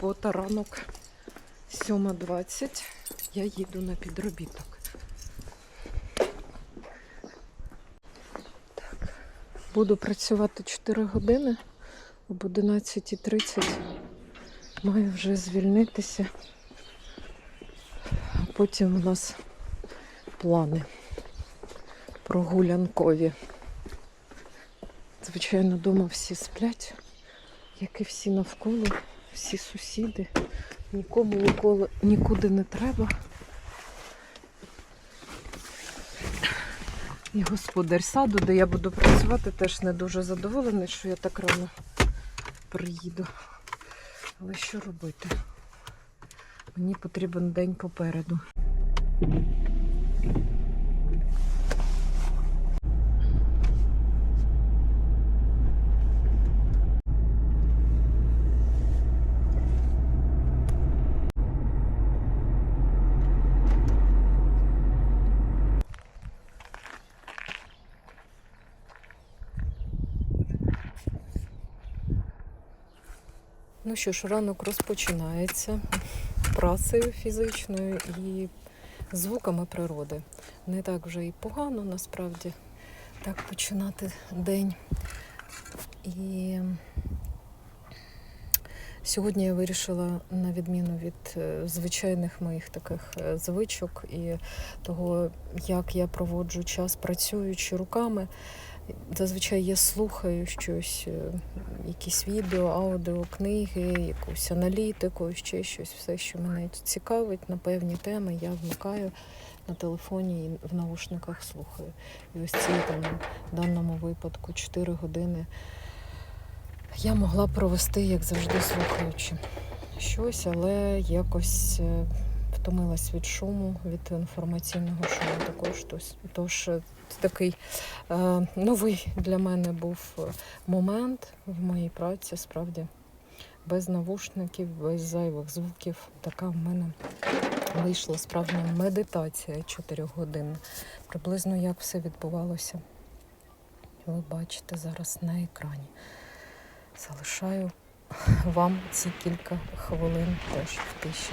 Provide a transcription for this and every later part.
Субота, ранок 7.20. Я їду на підробіток. Так. Буду працювати 4 години. Об 11.30 маю вже звільнитися. А потім у нас плани прогулянкові. Звичайно, вдома всі сплять, як і всі навколо, всі сусіди. Нікому ніколи нікуди не треба. І господар саду, де я буду працювати, теж не дуже задоволений, що я так рано приїду. Але що робити? Мені потрібен день попереду. Що ж, ранок розпочинається працею фізичною і звуками природи. Не так вже і погано насправді так починати день. І сьогодні я вирішила, на відміну від е, звичайних моїх таких е, звичок і того, як я проводжу час працюючи руками. Зазвичай я слухаю щось, е, якісь відео, аудіо, книги, якусь аналітику, ще щось, все, що мене цікавить на певні теми, я вмикаю на телефоні і в наушниках слухаю. І ось ці там в даному випадку 4 години я могла провести, як завжди, слухаючи щось, але якось е, втомилась від шуму, від інформаційного шуму також. Тож- е, такий е, новий для мене був е, момент в моїй праці, справді. Без навушників, без зайвих звуків. Така в мене вийшла справжня медитація 4 годин. Приблизно як все відбувалося. Ви бачите зараз на екрані. Залишаю вам ці кілька хвилин теж в тиші.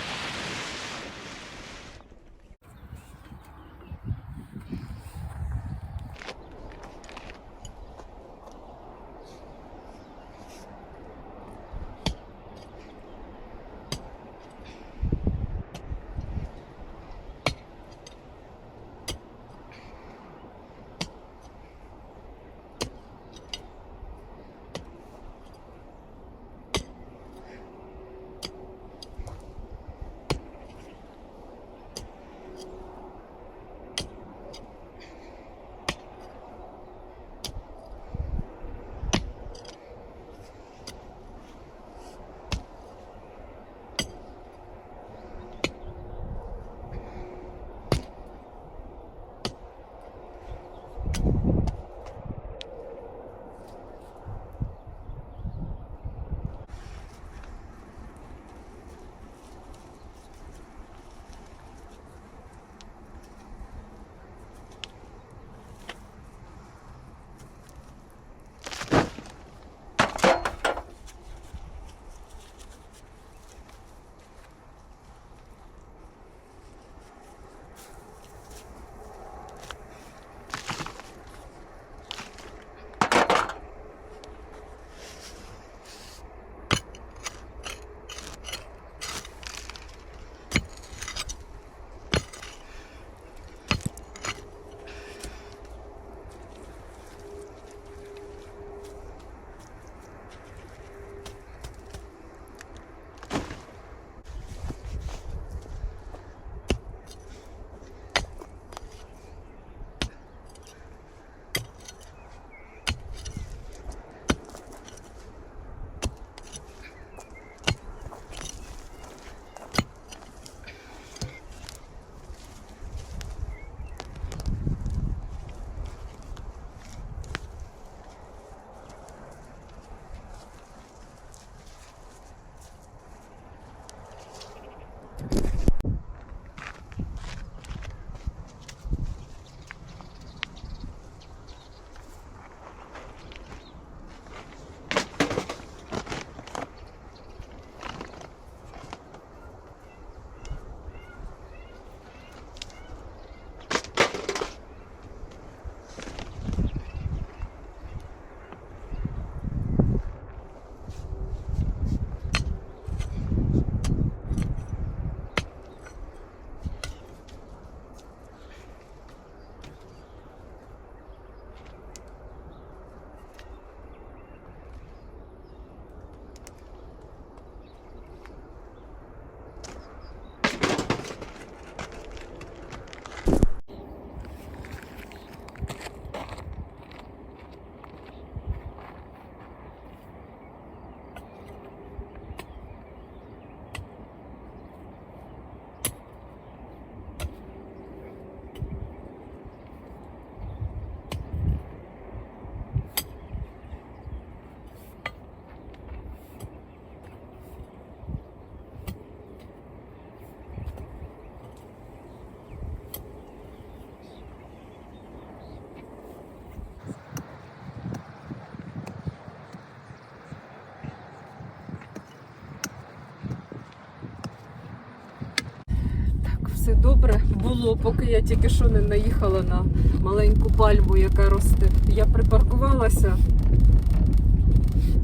добре було, поки я тільки що не наїхала на маленьку пальму, яка росте. Я припаркувалася.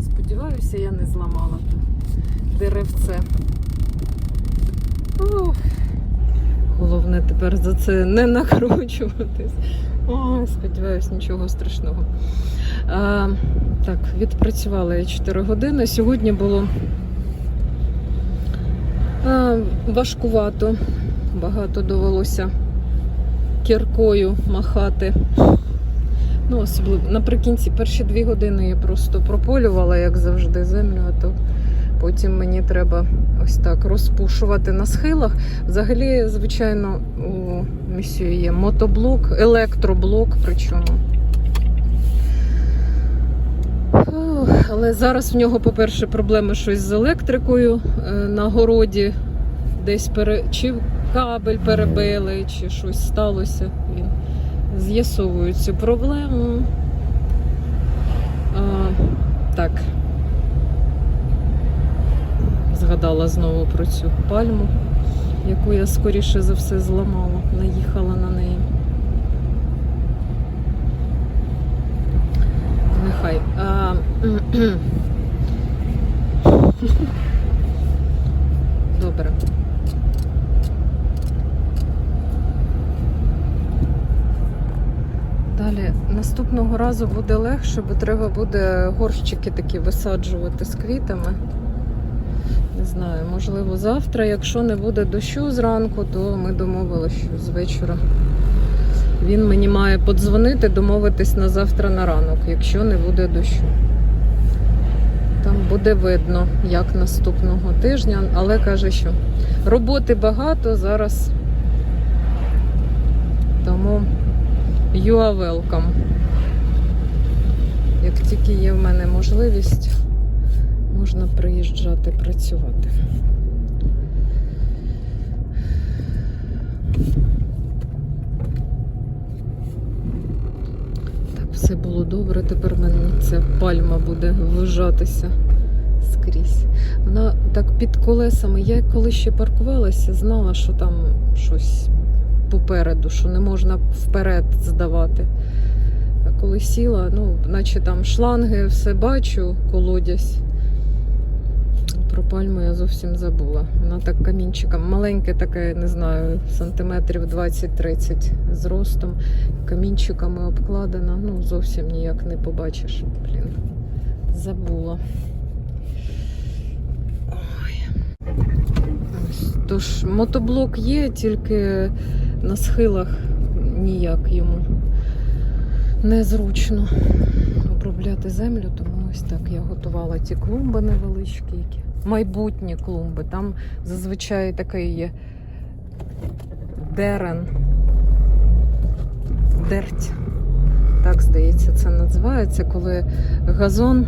Сподіваюся, я не зламала деревце. Ух. Головне тепер за це не накручуватись. Ой, сподіваюсь, нічого страшного. А, так, відпрацювала я 4 години. Сьогодні було а, важкувато. Багато довелося кіркою махати. Ну, особливо наприкінці перші дві години я просто прополювала, як завжди, землю, а то потім мені треба ось так розпушувати на схилах. Взагалі, звичайно, у місію є мотоблок, електроблок, причому. Але зараз в нього, по-перше, проблеми щось з електрикою е, на городі. Десь пере... чи кабель перебили, чи щось сталося. Він з'ясовує цю проблему. А, так. Згадала знову про цю пальму, яку я скоріше за все зламала, наїхала на неї. Нехай. А, Добре. Далі наступного разу буде легше, бо треба буде горщики такі висаджувати з квітами. Не знаю, можливо, завтра. Якщо не буде дощу зранку, то ми домовилися, що з вечора він мені має подзвонити, домовитись на завтра на ранок, якщо не буде дощу. Там буде видно, як наступного тижня, але каже, що роботи багато зараз. Тому you are welcome. Як тільки є в мене можливість, можна приїжджати працювати. Так, все було добре. Тепер в мене ця пальма буде вижатися скрізь. Вона так під колесами. Я коли ще паркувалася, знала, що там щось попереду, що не можна вперед здавати. Коли сіла, ну, наче там шланги, все бачу, колодязь. Про пальму я зовсім забула. Вона так камінчиком, маленьке таке, не знаю, сантиметрів 20-30 зростом, камінчиками обкладена. Ну, зовсім ніяк не побачиш. Блін, забула. Ой. Тож мотоблок є, тільки на схилах ніяк йому незручно обробляти землю, тому ось так я готувала ті клумби невеличкі, які майбутні клумби. Там зазвичай такий є дерен. Дерть. Так, здається, це називається, коли газон.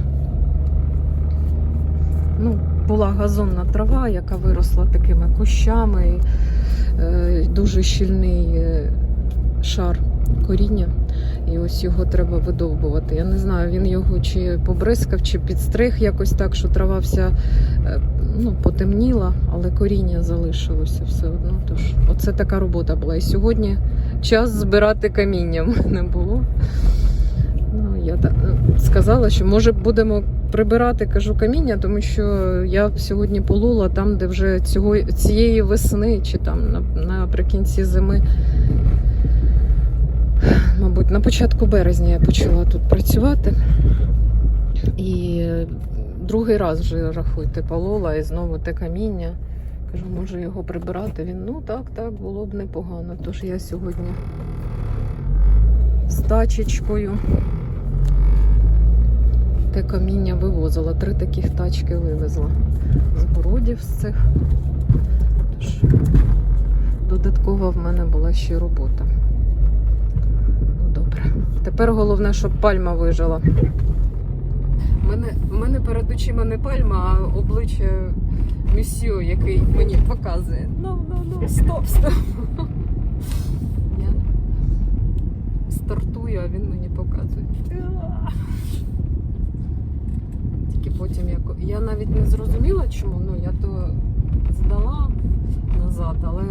Ну, була газонна трава, яка виросла такими кущами, е, дуже щільний е, шар коріння. І ось його треба видовбувати. Я не знаю, він його чи побризкав, чи підстриг якось так, що трава вся е, ну, потемніла, але коріння залишилося все одно. Тож, оце така робота була. І сьогодні час збирати каміння мене було. Ну, я так сказала, що може будемо прибирати, кажу, каміння, тому що я сьогодні полула там, де вже цього, цієї весни, чи там наприкінці зими. Мабуть, на початку березня я почала тут працювати. І другий раз вже рахуйте, полола і знову те каміння. Кажу, може його прибирати. Він ну так, так, було б непогано. Тож я сьогодні з тачечкою каміння вивозила. Три таких тачки вивезла з городів з цих. Тож додаткова в мене була ще робота. Ну добре. Тепер головне, щоб пальма вижила. У мене, мене перед очима не пальма, а обличчя місьо, який мені показує. Ну, ну, ну, стоп, стоп. Я стартую, а він мені показує. Тільки потім як. Я навіть не зрозуміла, чому. Ну, я то здала назад, але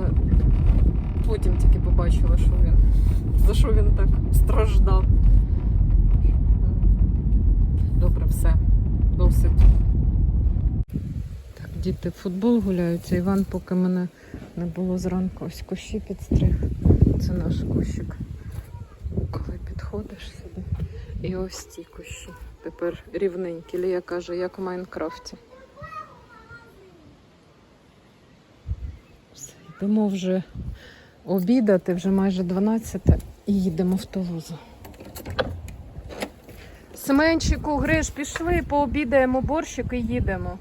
Потім тільки побачила, що він за що він так страждав. Добре, все, досить. Так, діти в футбол гуляються. Іван, поки мене не було зранку, ось кущі підстриг. Це наш кущик. Коли підходиш сюди. І ось ті кущі. Тепер рівненькі. Лія каже, як в Майнкрафті. Все, йдемо вже обідати, вже майже 12 і їдемо в Тулузу. Семенчику, Гриш, пішли, пообідаємо борщик і їдемо.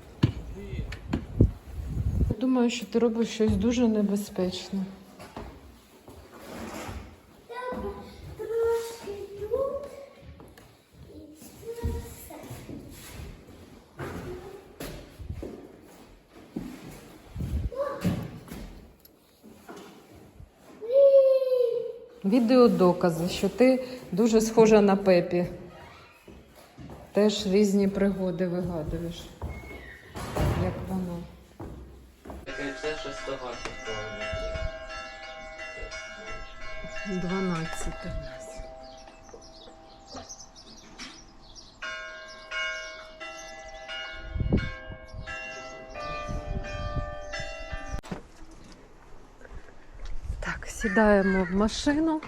Думаю, що ти робиш щось дуже небезпечне. Відеодокази, що ти дуже схожа на Пепі. Теж різні пригоди вигадуєш. Як воно. Шестогати повинно. 12 у нас. Так, сідаємо в машину.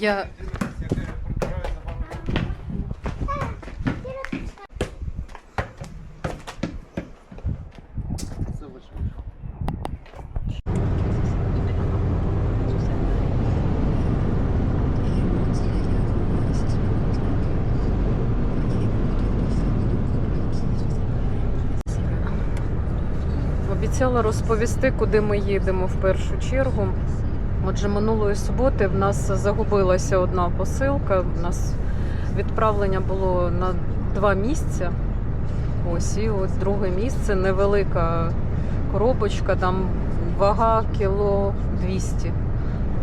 Я Обіцяла розповісти, куди ми їдемо в першу чергу. Отже, минулої суботи в нас загубилася одна посилка. У нас відправлення було на два місця. Ось і от друге місце невелика коробочка, там вага кіло 200.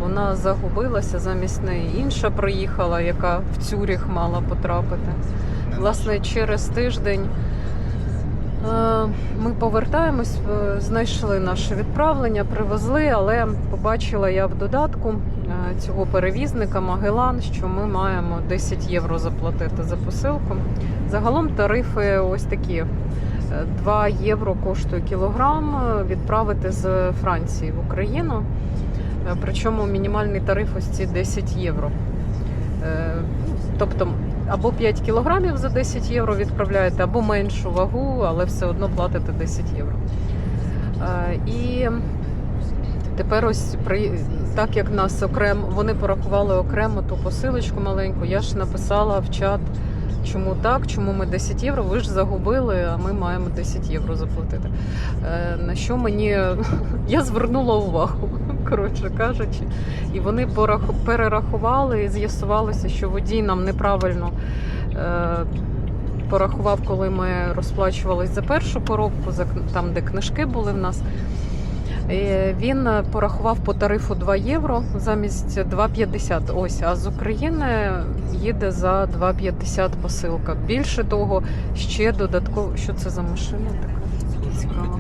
Вона загубилася, замість неї інша проїхала, яка в Цюріх мала потрапити. Власне, через тиждень ми повертаємось, е, знайшли наше відправлення, привезли, але побачила я в додатку е, цього перевізника Магелан, що ми маємо 10 євро заплатити за посилку. Загалом тарифи ось такі. Е, 2 євро коштує кілограм е, відправити з Франції в Україну. Е, Причому мінімальний тариф ось ці 10 євро. Е, Тобто або 5 кілограмів за 10 євро відправляєте, або меншу вагу, але все одно платите 10 євро. Е, І тепер ось так як нас окремо вони порахували окремо ту посилочку маленьку, я ж написала в чат, чому так, чому ми 10 євро, ви ж загубили, а ми маємо 10 євро заплатити. Е, На що мені я звернула увагу, коротше кажучи, і вони порах- перерахували і з'ясувалося, що водій нам неправильно. е, Порахував, коли ми розплачувались за першу коробку, за там, де книжки були в нас. Він порахував по тарифу 2 євро замість 2,50. Ось, а з України їде за 2,50 посилка. Більше того, ще додатково. Що це за машина така? Цікава.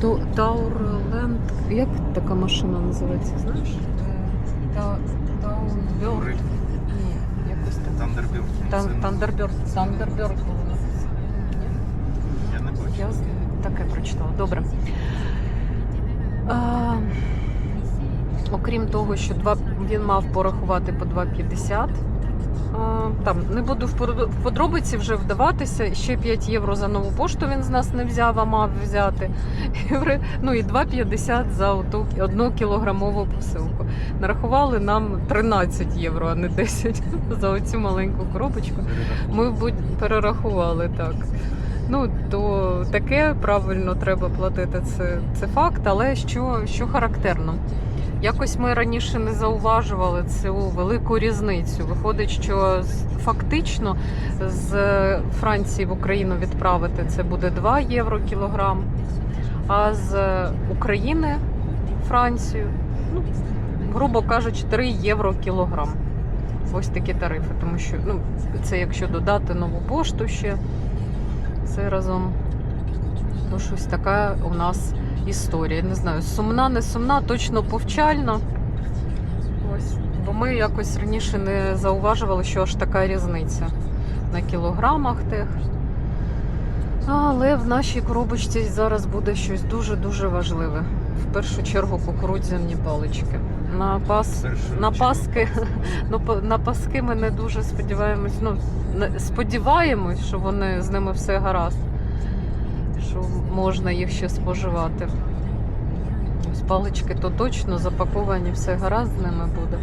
То Таурленд. Як така машина називається? Знаєш? Та Ні, якось так. Тандерберг. Тан- Тандерберг. Тандерберг було Я не бачу. Я таке прочитала. Добре. А, окрім того, що два, він мав порахувати по 2,50. А, там не буду в подробиці вже вдаватися. Ще 5 євро за нову пошту він з нас не взяв, а мав взяти. Ну і 2,50 за одну кілограмову посилку. Нарахували нам 13 євро, а не 10 за оцю маленьку коробочку. Ми перерахували так. Ну, то таке правильно треба платити, це, це факт, але що, що характерно. Якось ми раніше не зауважували цю велику різницю. Виходить, що фактично з Франції в Україну відправити це буде 2 євро кілограм, а з України в Францію, ну, грубо кажучи, 3 євро кілограм. Ось такі тарифи, тому що ну, це якщо додати нову пошту ще Все разом. Ну, щось така у нас історія. Не знаю, сумна, не сумна, точно повчальна. Ось. Бо ми якось раніше не зауважували, що аж така різниця на кілограмах тих. Але в нашій коробочці зараз буде щось дуже-дуже важливе. В першу чергу кукурудзяні палички. На, пас... на паски ну, на паски ми не дуже сподіваємось. Ну, сподіваємось, що вони з ними все гаразд, що можна їх ще споживати. Ось палички то точно запаковані, все гаразд з ними буде.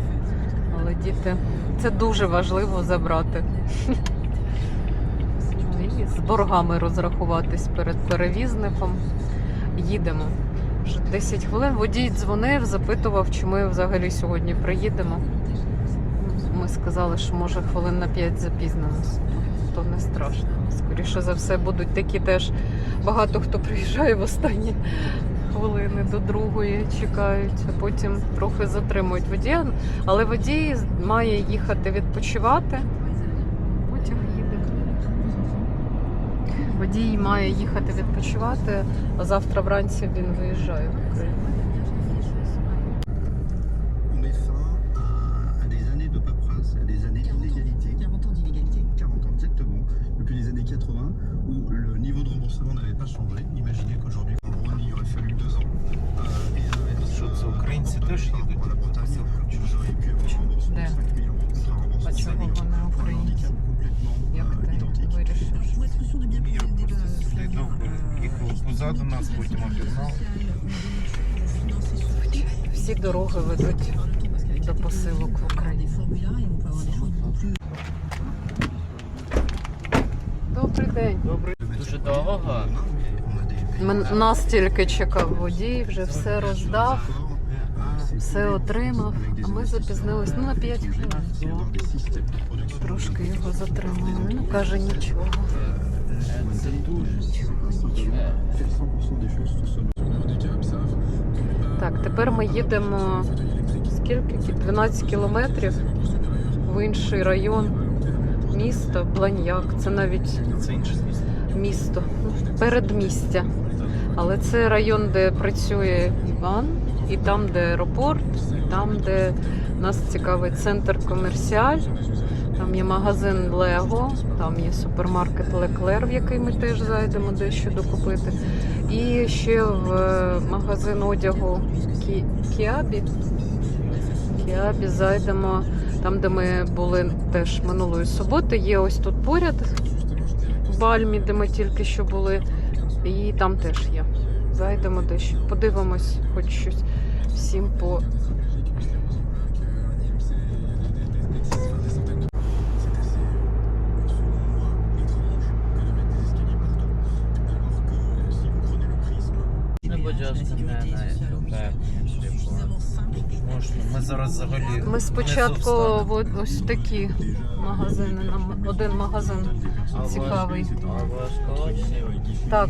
Але діти, це дуже важливо забрати. З боргами розрахуватись перед перевізником. Їдемо. Вже 10 хвилин. Водій дзвонив, запитував, чи ми взагалі сьогодні приїдемо. Ми сказали, що може хвилин на 5 запізнимось. То не страшно. Скоріше за все, будуть такі теж багато хто приїжджає в останні хвилини до другої, чекають, а потім трохи затримують водія. Але водій має їхати відпочивати. Потім їде. Водій має їхати відпочивати, а завтра вранці він виїжджає в Україну. Un українці? handicap complètement Як ти identique. вирішив? Я просто їхав позаду нас, потім обігнав. Всі дороги ведуть до посилок в Україну. Добрий день. Добре. Дуже Ми, нас тільки чекав водій, вже все роздав, все отримав. А ми запізнились ну, на 5 хвилин. Трошки його затримали. Ну, каже, нічого. Це дуже. 100% des choses tout seul. Так, тепер ми їдемо скільки? 12 кілометрів в інший район міста Бланьяк. Це навіть місто, передмістя. Але це район, де працює Іван, і там, де аеропорт, і там, де нас цікавить центр комерціаль. Там є магазин Лего, там є супермаркет Леклер, в який ми теж зайдемо дещо докупити. І ще в е, магазин одягу Кі... Кіабі. Кіабі зайдемо там, де ми були теж минулої суботи. Є ось тут поряд в Бальмі, де ми тільки що були. І там теж є. Зайдемо дещо, подивимось, хоч щось всім по. Ми зараз взагалі. Ми спочатку от ось такі магазини. Нам один магазин цікавий. Так,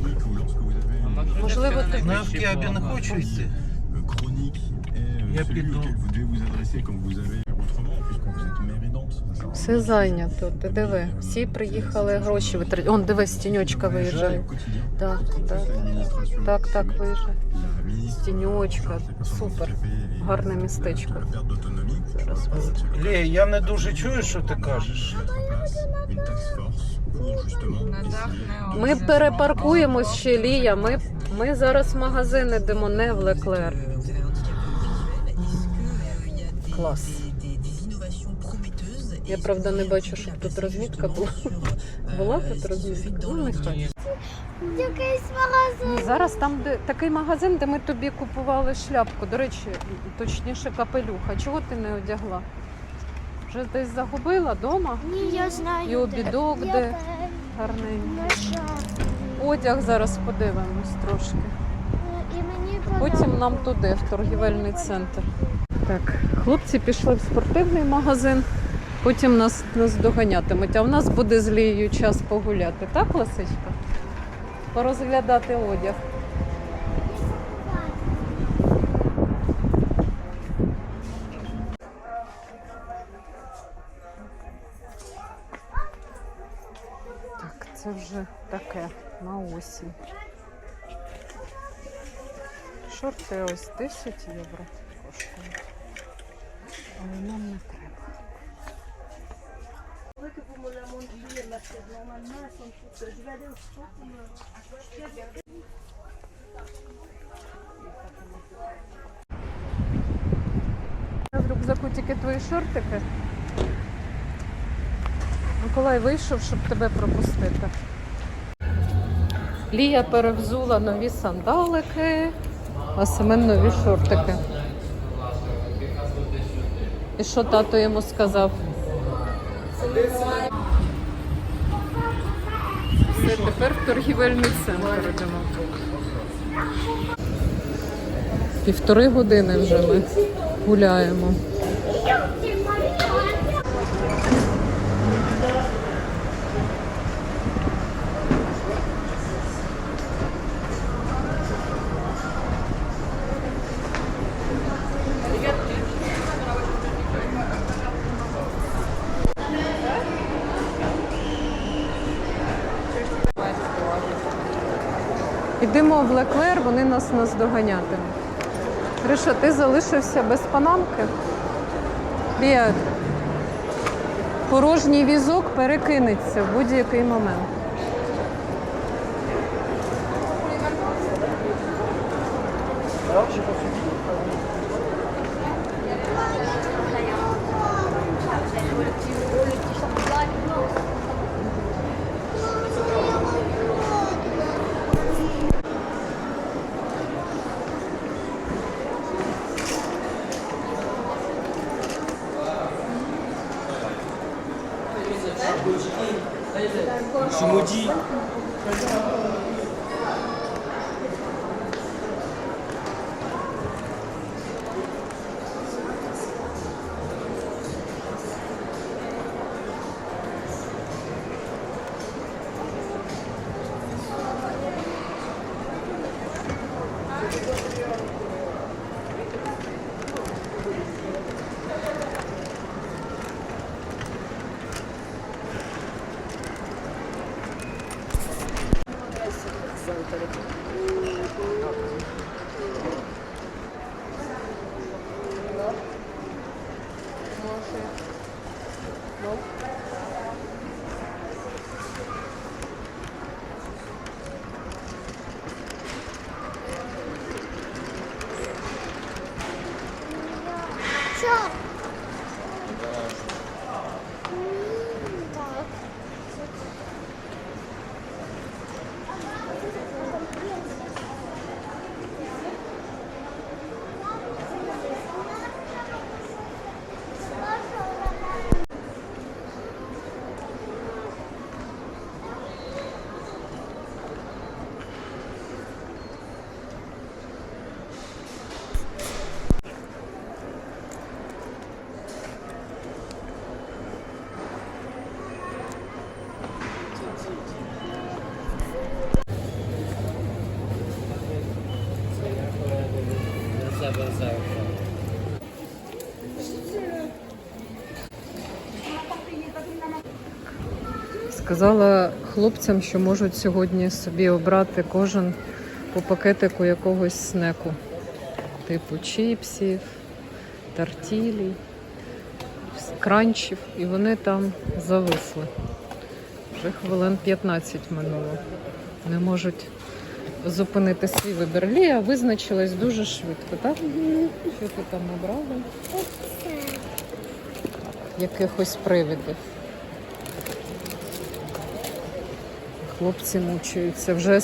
Можливо, ти- Ну, я Кіабі не хочу йти. êtes maire aidante. все зайнято. Ти диви, всі приїхали гроші витрачати. Он, диви, з тіньочка виїжджає. Так, так, так, так, виїжджає. Тіньочка, супер. Гарне містечко. Зараз я не дуже чую, що ти кажеш. Ми перепаркуємось ще Лія. Ми, ми зараз в магазин йдемо, не в Леклер. Клас. Я правда не бачу, щоб тут розмітка була. Була тут розмітка? Ну, нехай. Якийсь магазин. Зараз там де такий магазин, де ми тобі купували шляпку. До речі, точніше капелюха. Чого ти не одягла? Вже десь загубила вдома? Ні, я знаю. І обідок де певна. гарненький. Одяг зараз подивимось трошки. І мені Потім нам туди, в торгівельний центр. Так, хлопці пішли в спортивний магазин, потім нас, нас доганятимуть, а в нас буде з Лією час погуляти, так, Ласичка? Порозглядати одяг. Вже таке. на осінь. Шорти ось 10 євро коштують. Але нам не треба. В рюкзаку тільки твої шортики. Миколай вийшов, щоб тебе пропустити. Лія перевзула нові сандалики, а Семен нові шортики. І що тато йому сказав? Все, тепер в торгівельний центр йдемо. Півтори години вже ми гуляємо. Йдемо в Леклер, вони нас наздоганятимуть. Гриша, ти залишився без панамки? Лія, порожній візок перекинеться в будь-який момент. Сказала хлопцям, що можуть сьогодні собі обрати кожен по пакетику якогось снеку, типу чіпсів, тартілі, кранчів, і вони там зависли. Вже хвилин 15 минуло. Не можуть зупинити свій вибір. Лія визначилась дуже швидко, так? Що ти там обрала? Якихось привидів. Хлопці мучаються. Вже,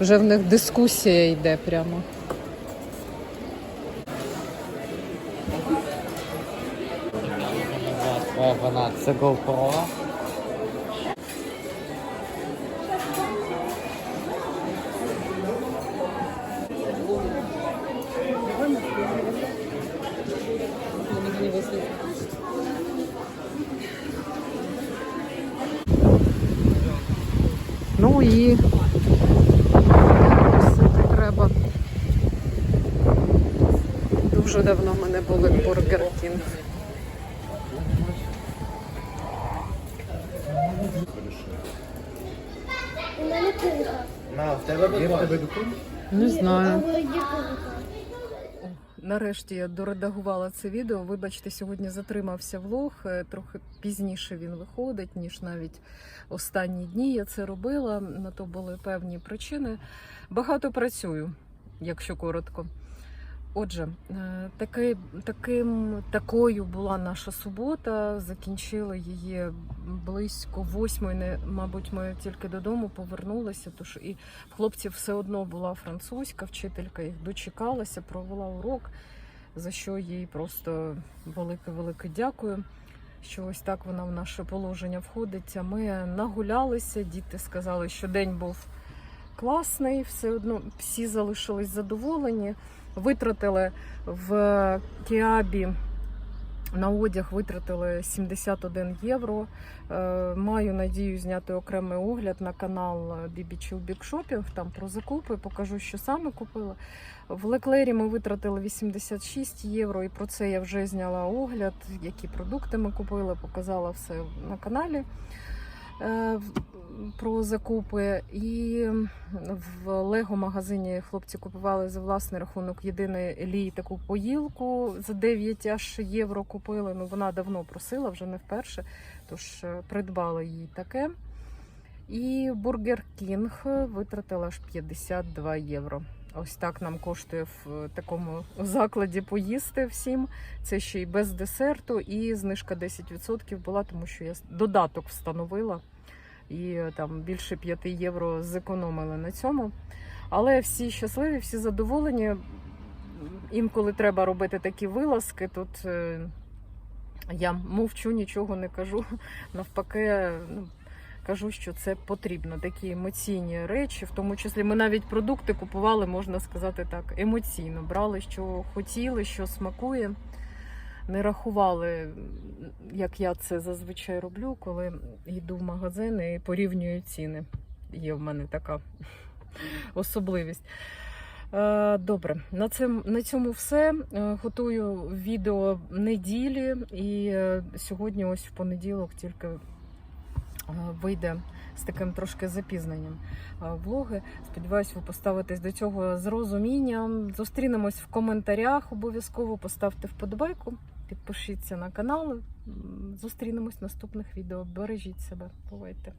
вже в них дискусія йде прямо. Вона це GoPro. Дуже давно ми не були в Бургер Кінг. У мене пилка. На, в тебе Є в тебе докум? Не знаю. Нарешті я доредагувала це відео. Вибачте, сьогодні затримався влог. е, Трохи пізніше він виходить, ніж навіть останні дні я це робила. На то були певні причини. Багато працюю, якщо коротко. Отже, е, такий, таким, такою була наша субота. Закінчили її близько восьмої. Мабуть, ми тільки додому повернулися. Тож і в хлопців все одно була французька вчителька, їх дочекалася, провела урок, за що їй просто велике-велике дякую. Що ось так вона в наше положення входить. Ми нагулялися, діти сказали, що день був класний, все одно всі залишились задоволені. Витратили в Кіабі на одяг витратили 71 євро. Е, Маю надію зняти окремий огляд на канал BB Chill Big Shopping, там про закупи. Покажу, що саме купила. В Леклері ми витратили 86 євро, і про це я вже зняла огляд, які продукти ми купили, показала все на каналі про закупи. І в Лего магазині хлопці купували за власний рахунок єдиний лій таку поїлку за 9 аж євро купили. Ну вона давно просила, вже не вперше, тож е, придбала їй таке. І Бургер Кінг витратила аж 52 євро. Ось так нам коштує в такому закладі поїсти всім. Це ще й без десерту, і знижка 10% була, тому що я додаток встановила і е, там більше 5 євро зекономили на цьому. Але всі щасливі, всі задоволені. Інколи треба робити такі вилазки. Тут е, я мовчу, нічого не кажу. Навпаки, ну, кажу, що це потрібно. Такі емоційні речі, в тому числі ми навіть продукти купували, можна сказати так, емоційно. Брали, що хотіли, що смакує. Не рахували, як я це зазвичай роблю, коли йду в магазин і порівнюю ціни. Є в мене така особливість. Е, Добре, на цьому, на цьому все. Е, Готую відео неділі, і е, сьогодні, ось в понеділок, тільки вийде з таким трошки запізненням е, влоги. Сподіваюсь, ви поставитесь до цього з розумінням. Зустрінемось в коментарях. Обов'язково поставте вподобайку, підпишіться на канал. Зустрінемось в наступних відео. Бережіть себе. Бувайте!